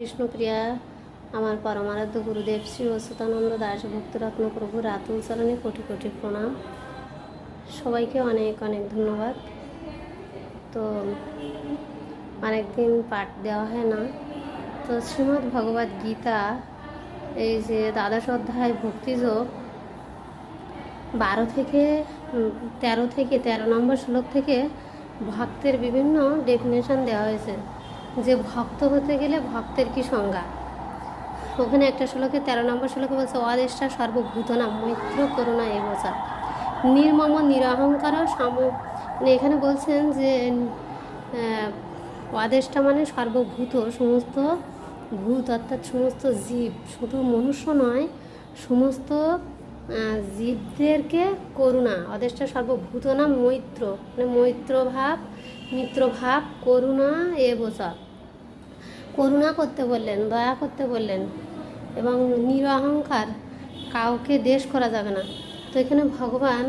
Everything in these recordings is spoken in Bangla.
কৃষ্ণপ্রিয়া আমার পরমারাধ্য গুরুদেব শ্রী অচ্যুতানন্দ দাস ভক্তরত্ন প্রভু রাতুল চরণে কোটি কোটি প্রণাম। সবাইকে অনেক অনেক ধন্যবাদ। তো অনেকদিন পাঠ দেওয়া হয় না। তো শ্রীমদ্ ভগবদ গীতা, এই যে দ্বাদশ অধ্যায় ভক্তিযোগ, বারো থেকে তেরো থেকে তেরো নম্বর শ্লোক থেকে ভক্তের বিভিন্ন ডেফিনেশন দেওয়া হয়েছে। যে ভক্ত হতে গেলে ভক্তের কি সংজ্ঞা? ওখানে একটা শ্লোকে, তেরো নম্বর শ্লোকে বলছে, অদেষ্টা সর্বভূতনা, মৈত্র করুণা এ বোঝা নির্মম নিরহংকার সম মানে এখানে বলছেন যে অদেষ্টা মানে সর্বভূত, সমস্ত ভূত, অর্থাৎ সমস্ত জীব। শুধু মনুষ্য নয়, সমস্ত জীবদেরকে করুণা। অদেষ্টা সর্বভূত না মৈত্র। মানে মৈত্র ভাব মিত্র ভাব করুণা এ বোঝা করুণা করতে বললেন, দয়া করতে বললেন এবং নিরহংকার কাউকে দেশ করা যাবে না। তো এখানে ভগবান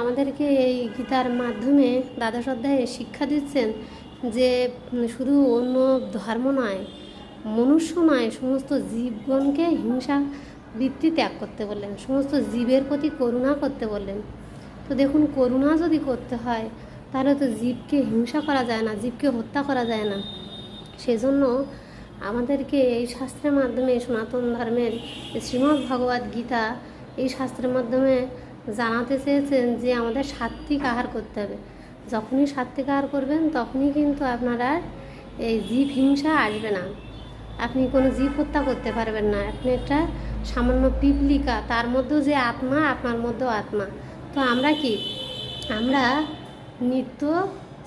আমাদেরকে এই গীতার মাধ্যমে দ্বাদশ অধ্যায়ে শিক্ষা দিচ্ছেন যে শুধু অন্য ধর্ম নয়, মনুষ্য নয়, সমস্ত জীবগণকে হিংসা বৃত্তি ত্যাগ করতে বললেন। সমস্ত জীবের প্রতি করুণা করতে বললেন। তো দেখুন, করুণা যদি করতে হয় তাহলে তো জীবকে হিংসা করা যায় না, জীবকে হত্যা করা যায় না। সেজন্য আমাদেরকে এই শাস্ত্রের মাধ্যমে সনাতন ধর্মের শ্রীমদ্ ভগবদ গীতা এই শাস্ত্রের মাধ্যমে জানাতে চেয়েছেন যে আমাদের সাত্বিক আহার করতে হবে। যখনই সাত্বিক আহার করবেন, তখনই কিন্তু আপনার আর এই জীব হিংসা আসবে না। আপনি কোনো জীব হত্যা করতে পারবেন না। আপনি একটা সামান্য পিপলিকা, তার মধ্যেও যে আত্মা, আপনার মধ্যেও আত্মা। তো আমরা কি? আমরা নিত্য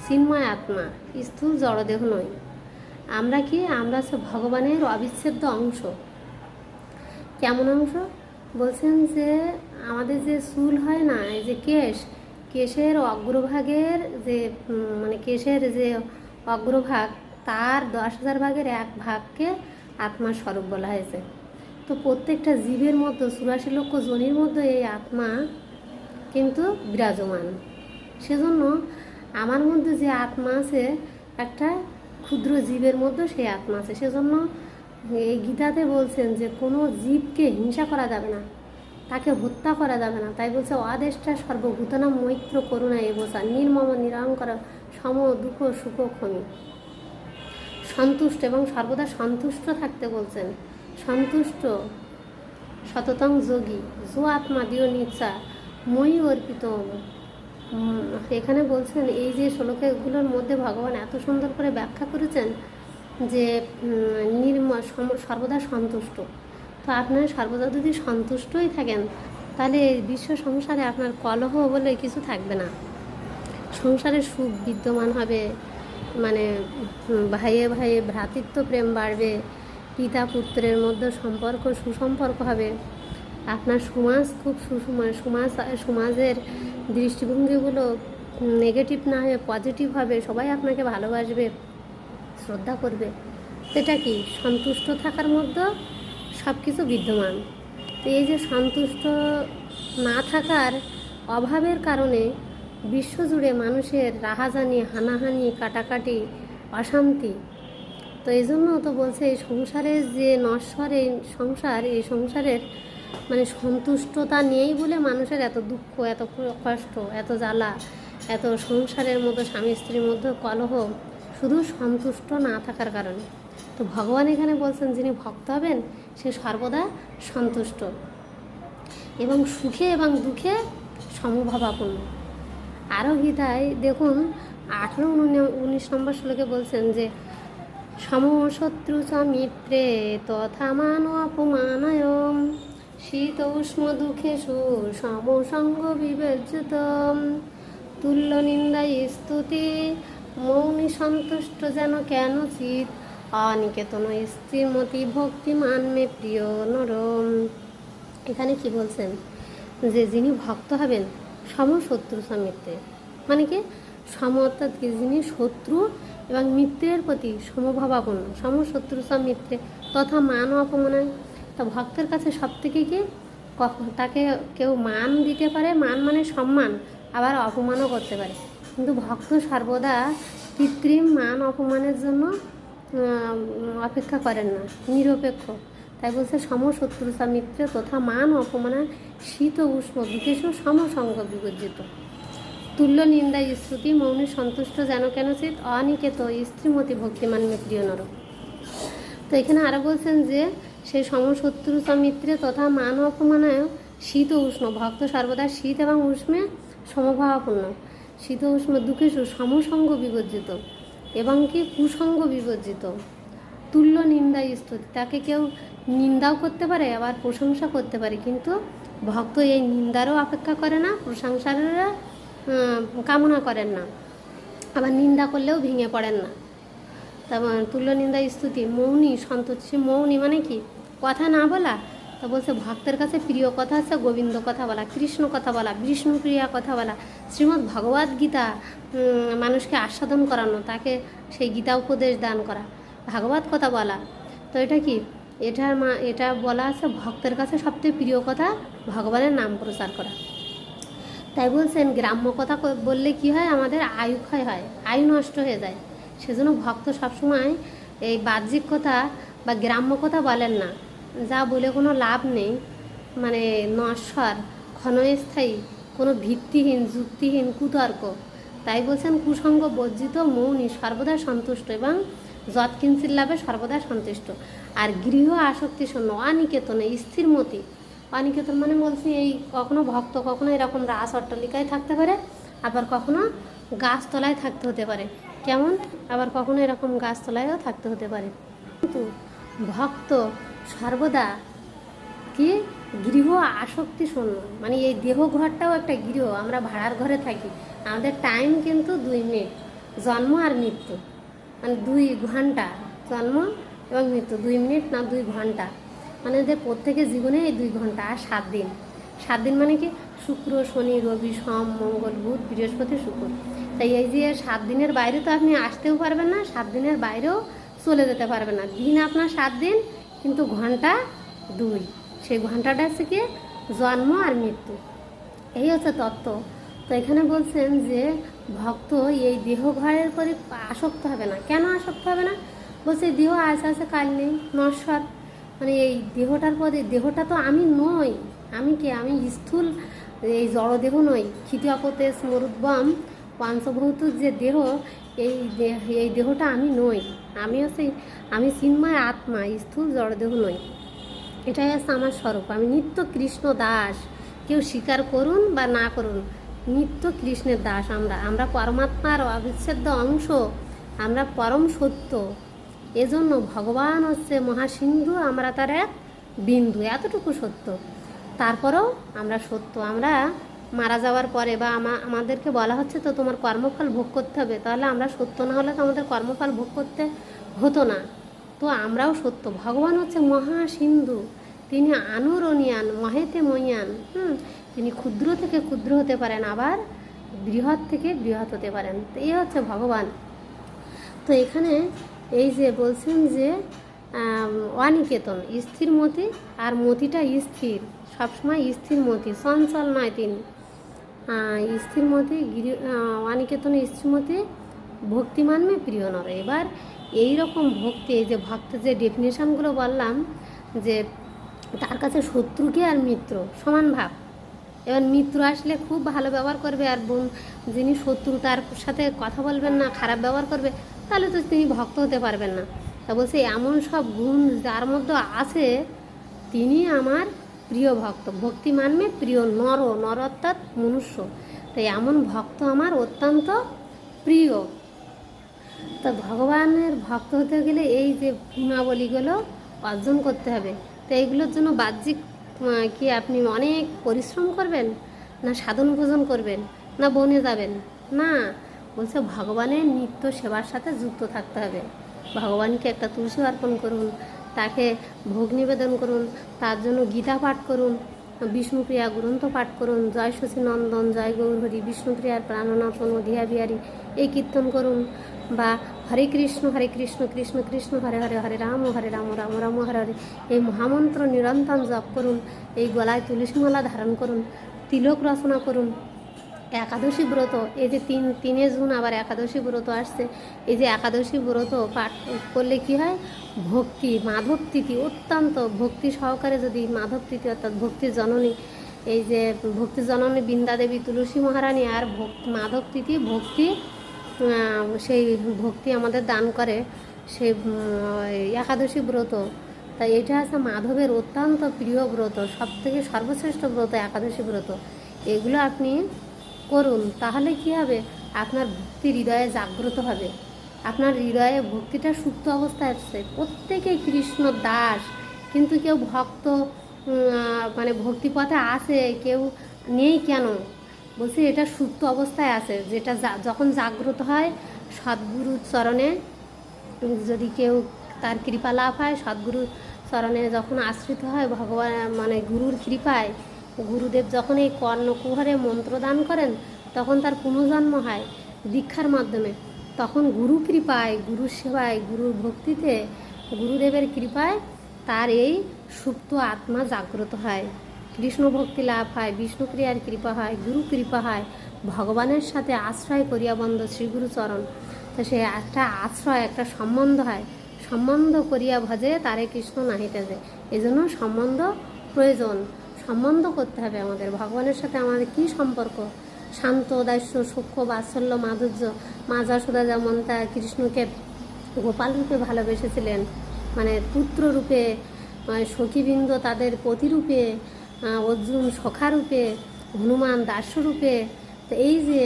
চিন্ময় আত্মা, স্থূল জড়দেহ নয়। আমরা কি আমরা হচ্ছে ভগবানের অবিচ্ছেদ্য অংশ? কেমন অংশ? বলছেন যে আমাদের যে চুল হয় না, এই যে কেশ, কেশের অগ্রভাগের যে মানে কেশের যে অগ্রভাগ, তার দশ হাজার ভাগের এক ভাগকে আত্মার স্বরূপ বলা হয়েছে। তো প্রত্যেকটা জীবের মধ্যে, চুরাশি লক্ষ জনের মধ্যে এই আত্মা কিন্তু বিরাজমান। সেজন্য আমার মধ্যে যে আত্মা আছে, একটা ক্ষুদ্র জীবের মধ্যে সেই আত্মা আছে। সেজন্য এই গীতাতে বলছেন যে, কোনো জীবকে হিংসা করা যাবে না, তাকে হত্যা করা যাবে না। তাই বলছে, অদেষ্টা সর্বভূতনা মৈত্র করুণা এ বোঝা নির্মম নিরঙ্কর সম দুঃখ সুখ ক্ষমি। সন্তুষ্ট এবং সর্বদা সন্তুষ্ট থাকতে বলছেন। সন্তুষ্ট, সততং যোগী, যো আত্মা দিও নিচ্ছা, মই অর্পিত এখানে বলছেন, এই যে শ্লোকগুলোর মধ্যে ভগবান এত সুন্দর করে ব্যাখ্যা করেছেন যে নির্ম সর্বদা সন্তুষ্ট। তো আপনার সর্বদা যদি সন্তুষ্টই থাকেন, তাহলে বিশ্ব সংসারে আপনার কলহ বলে কিছু থাকবে না। সংসারে সুখ বিদ্যমান হবে মানে ভাইয়ে ভাইয়ে ভ্রাতৃত্ব প্রেম বাড়বে, পিতা পুত্রের মধ্যে সম্পর্ক, সুসম্পর্ক হবে। আপনার সমাজ খুব সুষম সমাজ, সমাজের দৃষ্টিভঙ্গিগুলো নেগেটিভ না হয়ে পজিটিভ হবে সবাই আপনাকে ভালোবাসবে, শ্রদ্ধা করবে। এটা কি? সন্তুষ্ট থাকার মধ্যে সব কিছু বিদ্যমান। তো এই যে সন্তুষ্ট না থাকার অভাবের কারণে বিশ্বজুড়ে মানুষের রাহাজানি, হানাহানি, কাটাকাটি, অশান্তি। তো এই জন্য তো বলছে এই সংসারের যে নশ্বর এই সংসার, এই সংসারের মানে সন্তুষ্টতা নেই বলে মানুষের এত দুঃখ, এত কষ্ট, এত জ্বালা, এত সংসারের মধ্যে স্বামী স্ত্রীর মধ্যে কলহ শুধু সন্তুষ্ট না থাকার কারণে। তো ভগবান এখানে বলছেন যিনি ভক্ত হবেন, সে সর্বদা সন্তুষ্ট। এবং সুখে এবং দুঃখে সমভাবাপন্ন। আরও গীতায় দেখুন, আঠেরো উনিশ নম্বর শ্লোকে বলছেন যে সমশত্রু চ মিত্রে তথা মান অপমানয় শীত উষ্ম দুঃখেষু সমসঙ্গ বিবেচিত তুল্য নিন্দাই স্তুতি, মৌনি সন্তুষ্ট যেন কেন চিত। অনিকেতন স্ত্রীমতি ভক্তিমান মে প্রিয় নরম। এখানে কি বলছেন? যে যিনি ভক্ত হবেন, সমশত্রু সমিত্রে। মানে কি? সম অর্থাৎ যিনি শত্রু এবং মিত্রের প্রতি সমভাবাপন্ন। সমশত্রু সমিত্রে তথা মান অপমানায় তা ভক্তের কাছে সব থেকে কি তাকে কেউ মান দিতে পারে? মান মানে সম্মান, আবার অপমানও করতে পারে। কিন্তু ভক্ত সর্বদা কৃত্রিম মান অপমানের জন্য অপেক্ষা করেন না, নিরপেক্ষ। তাই বলছে সমশত্রুতা মিত্র তথা মান অপমানা শীত উষ্ণ, বিকেশ সমসঙ্গ বিবর্জিত। তুল্য নিন্দা স্তুতি, মৌনী সন্তুষ্ট যেন কেন চিত, অনিকেত, স্ত্রীমতি ভক্তিমান প্রিয় নর। তো এখানে আরও বলছেন যে সেই সমশত্রুতা মিত্রে তথা মান অপমানায় শীত উষ্ণ। ভক্ত সর্বদা শীত এবং উষ্ণে সমভাবাপন্ন। শীত উষ্ণ দুঃখেশু সমসঙ্গ বিবর্জিত এবং কি কুসঙ্গ বিবর্জিত। তুল্য নিন্দা স্তুতি। তাকে কেউ নিন্দাও করতে পারে, আবার প্রশংসা করতে পারে, কিন্তু ভক্ত এই নিন্দারও অপেক্ষা করে না প্রশংসারও কামনা করেন না। আবার নিন্দা করলেও ভেঙে পড়েন না। তারপর তুল্য নিন্দা স্তুতি, মৌনী সন্তোষী মৌনী মানে কি? কথা না বলা, তো বলছে ভক্তের কাছে প্রিয় কথা আছে গোবিন্দ কথা বলা, কৃষ্ণ কথা বলা, বিষ্ণুপ্রিয়া কথা বলা। শ্রীমদ্ ভগবদ গীতা মানুষকে আস্বাদন করানো, তাকে সেই গীতা উপদেশ দান করা, ভাগবত কথা বলা। তো এটা কি? এটার মা, এটা বলা আছে ভক্তের কাছে সবচেয়ে প্রিয় কথা ভগবানের নাম প্রচার করা। তাই বলছেন, গ্রাম্য কথা বললে কি হয়? আমাদের আয়ু ক্ষয় হয়, আয়ু নষ্ট হয়ে যায়। সেজন্য ভক্ত সবসময় এই বাহ্যিক কথা বা গ্রাম্য কথা বলেন না। যা বলে কোনো লাভ নেই। মানে নশ্বর, ক্ষণস্থায়ী, কোনো ভিত্তিহীন, যুক্তিহীন কুতর্ক। তাই বলছেন কুসঙ্গ বর্জিত মৌনী সর্বদা সন্তুষ্ট এবং যৎকিঞ্চিত লাভে সর্বদা সন্তুষ্ট। আর গৃহ আসক্তি শূন্য, অনিকেতনে স্থিরমতি অনিকেতন মানে বলছি, এই কখনো ভক্ত, কখনো এরকম রাস অট্টালিকায় থাকতে পারে, আবার কখনো গাছতলায় থাকতে হতে পারে। কেমন? আবার কখনো এরকম গাছতলায়ও থাকতে হতে পারে। কিন্তু ভক্ত সর্বদা কি গৃহ আসক্তি শূন্য। মানে এই দেহ ঘরটাও একটা গৃহ, আমরা ভাড়ার ঘরে থাকি। আমাদের টাইম কিন্তু দুই মিনিট জন্ম আর মৃত্যু। মানে দুই ঘণ্টা, জন্ম এবং মৃত্যু, দুই মিনিট না দুই ঘণ্টা। মানে এদের প্রত্যেকের জীবনে এই দুই ঘণ্টা আর সাত দিন। সাত দিন মানে কি? শুক্র, শনি, রবি, সোম, মঙ্গল, বুধ, বৃহস্পতি, শুক্র। তাই এই যে সাত দিনের বাইরে তো আপনি আসতেও পারবেন না, সাত দিনের বাইরেও চলে যেতে পারবে না। দিন আপনার সাত দিন, কিন্তু ঘণ্টা দুই। সেই ঘন্টাটা হচ্ছে কি জন্ম আর মৃত্যু। এই হচ্ছে তত্ত্ব। তো এখানে বলছেন যে ভক্ত এই দেহ ঘরের প্রতি আসক্ত হবে না। কেন আসক্ত হবে না? বলছে, দেহ আছে আছে, কাল নেই, নশ্বর। মানে এই দেহটার প্রতি, দেহটা তো আমি নই। আমি কে? আমি স্থূল, এই জড় দেহ নই। ক্ষিতি অপতে স্মরুদ্বম, পঞ্চভৌত যে দেহ, এই দেহ, এই দেহটা আমি নই। আমি হচ্ছে, আমি চিন্ময় আত্মা, স্থূল জড়দেহ নই। এটাই হচ্ছে আমার স্বরূপ। আমি নিত্য কৃষ্ণ দাস। কেউ স্বীকার করুন বা না করুন, নিত্য কৃষ্ণের দাস আমরা। আমরা পরমাত্মার অবিচ্ছেদ্য অংশ। আমরা পরম সত্য। এজন্য ভগবান হচ্ছে মহাসিন্ধু, আমরা তার এক বিন্দু। এতটুকু সত্য। তারপরেও আমরা সত্য। আমরা মারা যাওয়ার পরে বা আমা- আমাদেরকে বলা হচ্ছে তো তোমার কর্মফল ভোগ করতে হবে। তাহলে আমরা সত্য না হলে তো আমাদের কর্মফল ভোগ করতে হতো না। তো আমরাও সত্য। ভগবান হচ্ছে মহাসিন্ধু। তিনি আনুরণিয়ান, মহেতে মহিয়ান হুম, তিনি ক্ষুদ্র থেকে ক্ষুদ্র হতে পারেন, আবার বৃহৎ থেকে বৃহৎ হতে পারেন। তো এই হচ্ছে ভগবান। তো এখানে এই যে বলছেন যে অনিকেতন, স্থির মতি আর মতিটা স্থির। সবসময় স্থির মতি চঞ্চল নয় তিনি। স্থির মতি গিরি অনিকেতন স্থির মতি ভক্তিমান মে প্রিয় নর। এবার এই রকম ভক্তি, এই যে ভক্তের যে ডেফিনেশনগুলো বললাম, যে তার কাছে শত্রুকে আর মিত্র? সমান ভাব। এবার মিত্র আসলে খুব ভালো ব্যবহার করবে, আর বোন যিনি শত্রু, তার সাথে কথা বলবেন না, খারাপ ব্যবহার করবে, তাহলে তো তিনি ভক্ত হতে পারবেন না। তা বলছে, এমন সব গুণ যার মধ্যে আছে, তিনি আমার প্রিয় ভক্ত। ভক্তি মানবে প্রিয় নর নর অর্থাৎ মনুষ্য। তাই এমন ভক্ত আমার অত্যন্ত প্রিয়। তো ভগবানের ভক্ত হতে গেলে এই যে গুণাবলীগুলো অর্জন করতে হবে। তো এইগুলোর জন্য বাহ্যিক কি আপনি অনেক পরিশ্রম করবেন, না সাধন ভোজন করবেন, না বনে যাবেন, না। বলছে ভগবানের নিত্য সেবার সাথে যুক্ত থাকতে হবে। ভগবানকে একটা তুলসী অর্পণ করুন তাকে ভোগ নিবেদন করুন, তার জন্য গীতা পাঠ করুন, বিষ্ণুপ্রিয়া গ্রন্থ পাঠ করুন, জয় শশী নন্দন, জয় গৌরহরি, বিষ্ণুপ্রিয়ার প্রাণনাথন অধিয়া বিহারী এই কীর্তন করুন বা হরে কৃষ্ণ হরে কৃষ্ণ কৃষ্ণ কৃষ্ণ, হরে হরে হরে রাম হরে রাম রাম রাম, হরে হরে, এই মহামন্ত্র নিরন্তর জপ করুন, এই গলায় তুলসীমালা ধারণ করুন, তিলক রচনা করুন একাদশী ব্রত, এই যে তিন তিনে জুন আবার একাদশী ব্রত আসছে, এই যে একাদশী ব্রত পাঠ করলে কি হয়? ভক্তি, মাধব তিথি, অত্যন্ত ভক্তি সহকারে যদি মাধব তিথি অর্থাৎ ভক্তির জননী, এই যে ভক্তি জননী বৃন্দা দেবী তুলসী মহারানী আর মাধব তিথি, ভক্তি সেই ভক্তি আমাদের দান করে, সেই একাদশী ব্রত। তাই এটা আছে মাধবের অত্যন্ত প্রিয় ব্রত সব থেকে সর্বশ্রেষ্ঠ ব্রত একাদশী ব্রত। এগুলো আপনি করুন, তাহলে কি হবে? আপনার ভক্তি হৃদয়ে জাগ্রত হবে। আপনার হৃদয়ে ভক্তিটা সুপ্ত অবস্থায় আসছে। প্রত্যেকেই কৃষ্ণ দাস, কিন্তু কেউ ভক্ত মানে ভক্তিপথে আছে কেউ নেই কেন? বলছি, এটা সুপ্ত অবস্থায় আছে। যেটা যখন জাগ্রত হয়, সদ্গুরু চরণে যদি কেউ তার কৃপা লাভ হয়, সদ্গুরু চরণে যখন আশ্রিত হয়, ভগবান মানে গুরুর কৃপায় গুরুদেব যখন এই কর্ণকুহরে মন্ত্র দান করেন, তখন তার পুনর্জন্ম হয় দীক্ষার মাধ্যমে। তখন গুরু কৃপায় গুরুর সেবায়, গুরুর ভক্তিতে গুরুদেবের কৃপায় তার এই সুপ্ত আত্মা জাগ্রত হয়। কৃষ্ণ ভক্তি লাভ হয়, বিষ্ণুক্রিয়ার কৃপা হয়, গুরু কৃপা হয়, ভগবানের সাথে আশ্রয় করিয়া বন্ধ শ্রীগুরু চরণ। তো সে একটা আশ্রয়, একটা সম্বন্ধ হয়। সম্বন্ধ করিয়া ভজে তারে কৃষ্ণ নাহিতে যে এই জন্য সম্বন্ধ প্রয়োজন। সম্বন্ধ করতে হবে আমাদের। ভগবানের সাথে আমাদের কি সম্পর্ক? শান্ত দাস্য সূক্ষ্ম, বাৎসল্য, মাধুর্য। মা যশোদা যেমন তা কৃষ্ণকে গোপাল রূপে ভালোবেসেছিলেন মানে পুত্র রূপে সখীবৃন্দ তাদের প্রতিরূপে অর্জুন সখারূপে হনুমান দাস্যরূপে তো এই যে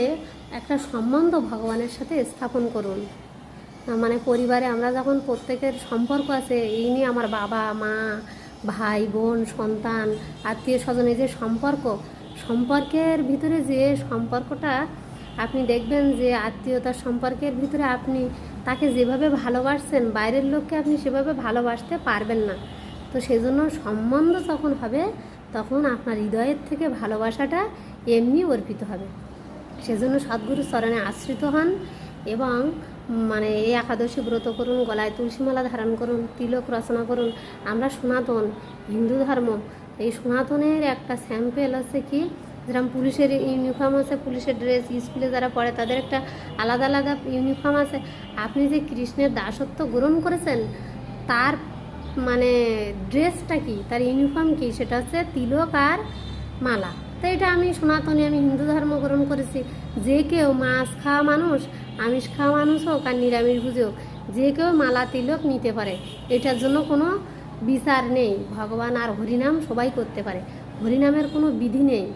একটা সম্বন্ধ ভগবানের সাথে স্থাপন করুন। মানে পরিবারে আমরা যখন প্রত্যেকের সম্পর্ক আছে, এই নিয়ে আমার বাবা, মা ভাই, বোন, সন্তান, আত্মীয় স্বজনের যে সম্পর্ক, সম্পর্কের ভিতরে যে সম্পর্কটা আপনি দেখবেন যে আত্মীয়তার সম্পর্কের ভিতরে আপনি তাকে যেভাবে ভালোবাসছেন, বাইরের লোককে আপনি সেভাবে ভালোবাসতে পারবেন না। তো সেজন্য সম্বন্ধ যখন হবে, তখন আপনার হৃদয়ের থেকে ভালোবাসাটা এমনি অর্পিত হবে। সেজন্য সদ্গুরু চরণে আশ্রিত হন এবং মানে এই একাদশী ব্রত করুন, গলায় তুলসীমালা ধারণ করুন, তিলক রচনা করুন। আমরা সনাতন, হিন্দু ধর্ম। এই সনাতনের একটা স্যাম্পেল আছে কি? যেরকম পুলিশের ইউনিফর্ম আছে, পুলিশের ড্রেস স্কুলে যারা পড়ে তাদের একটা আলাদা আলাদা ইউনিফর্ম আছে। আপনি যে কৃষ্ণের দাসত্ব গ্রহণ করেছেন, তার মানে ড্রেসটা কি? তার ইউনিফর্ম কি? সেটা হচ্ছে তিলক আর মালা। তো এটা আমি সনাতনী, আমি হিন্দু ধর্ম গ্রহণ করেছি। যে কেউ মাছ খাওয়া মানুষ, আমিষ খাওয়া মানুষ হোক আর নিরামিষ বুঝে হোক, যে কেউ মালা তিলক নিতে পারে। এটার জন্য কোনো বিচার নেই। ভগবান আর হরিনাম সবাই করতে পারে। হরিনামের কোনো বিধি নেই।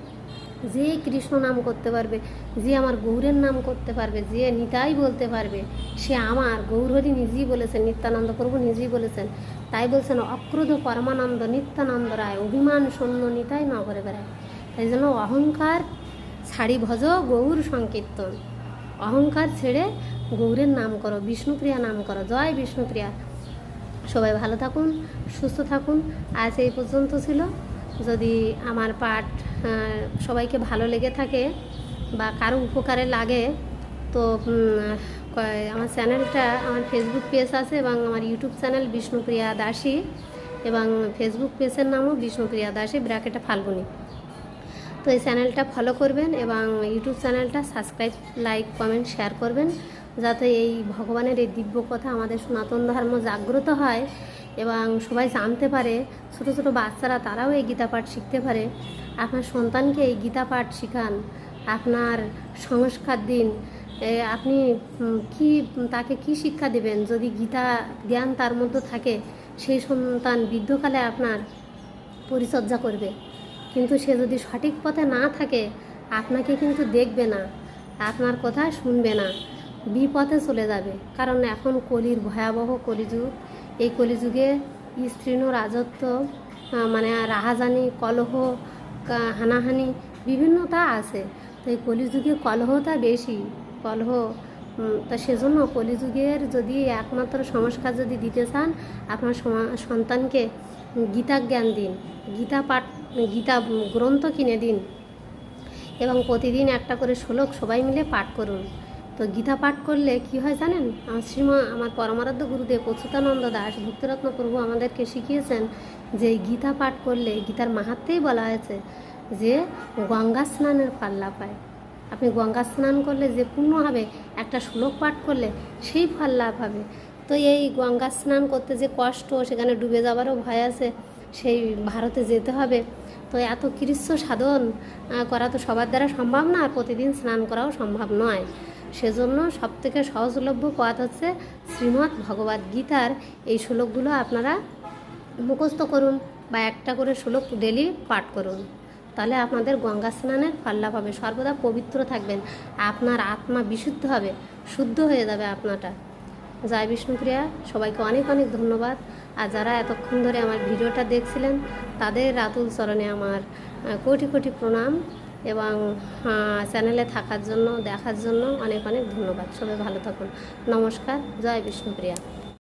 যে কৃষ্ণ নাম করতে পারবে, যে আমার গৌরের নাম করতে পারবে, যে নিতাই বলতে পারবে, সে আমার গৌরহরি নিজেই বলেছেন, নিত্যানন্দ প্রভু নিজেই বলেছেন। তাই বলছেন, অক্রোধ পরমানন্দ নিত্যানন্দ রায়, অভিমান শূন্য নিতাই নগরে বেড়ায়। তাই জন্য অহংকার ছাড়ি ভজ গৌর সংকীর্তন। অহংকার ছেড়ে গৌরের নাম করো, বিষ্ণুপ্রিয়া নাম করো। জয় বিষ্ণুপ্রিয়া। সবাই ভালো থাকুন, সুস্থ থাকুন। আজ এই পর্যন্ত ছিল। যদি আমার পাঠ সবাইকে ভালো লেগে থাকে বা কারও উপকারে লাগে, তো আমার চ্যানেলটা, আমার ফেসবুক পেজ আছে এবং আমার ইউটিউব চ্যানেল বিষ্ণুপ্রিয়া দাসী এবং ফেসবুক পেজের নামও বিষ্ণুপ্রিয়া দাসী, ব্র্যাকেটে ফাল্গুনি। তো এই চ্যানেলটা ফলো করবেন এবং ইউটিউব চ্যানেলটা সাবস্ক্রাইব লাইক কমেন্ট শেয়ার করবেন যাতে এই ভগবানের এই দিব্য কথা আমাদের সনাতন ধর্ম জাগ্রত হয় এবং সবাই জানতে পারে, ছোট ছোট বাচ্চারা তারাও এই গীতা পাঠ শিখতে পারে। আপনার সন্তানকে এই গীতা পাঠ শিখান, আপনার সংস্কার দিন। আপনি কি, তাকে কি শিক্ষা দেবেন? যদি গীতা জ্ঞান তার মধ্যে থাকে, সেই সন্তান বৃদ্ধকালে আপনার পরিচর্যা করবে। কিন্তু সে যদি সঠিক পথে না থাকে, আপনাকে কিন্তু দেখবে না, আপনার কথা শুনবে না, বিপথে চলে যাবে। কারণ এখন কলির ভয়াবহ কলিযুগ। এই কলিযুগে স্ত্রীণ রাজত্ব মানে রাহাজানি, কলহ হানাহানি বিভিন্নতা আছে। তো এই কলিযুগে কলহটা বেশি। কলহ তা সেজন্য কলিযুগের যদি একমাত্র সংস্কার যদি দিতে চান, আপনার সন্তানকে গীতা জ্ঞান দিন। গীতা পাঠ গীতা গ্রন্থ কিনে দিন। এবং প্রতিদিন একটা করে শ্লোক সবাই মিলে পাঠ করুন। তো গীতা পাঠ করলে কি হয় জানেন? আমার শ্রীমা, আমার পরমারাধ্য গুরুদেব অচ্যুতানন্দ দাস, ভক্তিরত্ন প্রভু আমাদেরকে শিখিয়েছেন যে গীতা পাঠ করলে গীতার মাহাত্মেই বলা হয়েছে যে গঙ্গা স্নানের পাল্লা পায়। আপনি গঙ্গা স্নান করলে যে পুণ্য হবে একটা শ্লোক পাঠ করলে সেই ফল লাভ হবে তো এই গঙ্গা স্নান করতে যে কষ্ট, সেখানে ডুবে যাবারও ভয় আছে, সেই ভারতে যেতে হবে। তো এত কৃষ্ণ সাধন করা তো সবার দ্বারা সম্ভব না, আর প্রতিদিন স্নান করাও সম্ভব নয়। সেজন্য সবথেকে সহজলভ্য পথ হচ্ছে শ্রীমদ্ ভগবদ্ গীতার এই শ্লোকগুলো আপনারা মুখস্থ করুন বা একটা করে শ্লোক ডেলি পাঠ করুন। তাহলে আপনাদের গঙ্গা স্নানের ফল লাভ হবে, সর্বদা পবিত্র থাকবেন, আপনার আত্মা বিশুদ্ধ হবে, শুদ্ধ হয়ে যাবে আপনারটা জয় বিষ্ণুপ্রিয়া, সবাইকে অনেক অনেক ধন্যবাদ। আর যারা এতক্ষণ ধরে আমার ভিডিওটা দেখছিলেন, তাদের রাতুল চরণে আমার কোটি কোটি প্রণাম এবং চ্যানেলে থাকার জন্য, দেখার জন্য অনেক অনেক ধন্যবাদ। সবাই ভালো থাকুন। নমস্কার। জয় বিষ্ণুপ্রিয়া।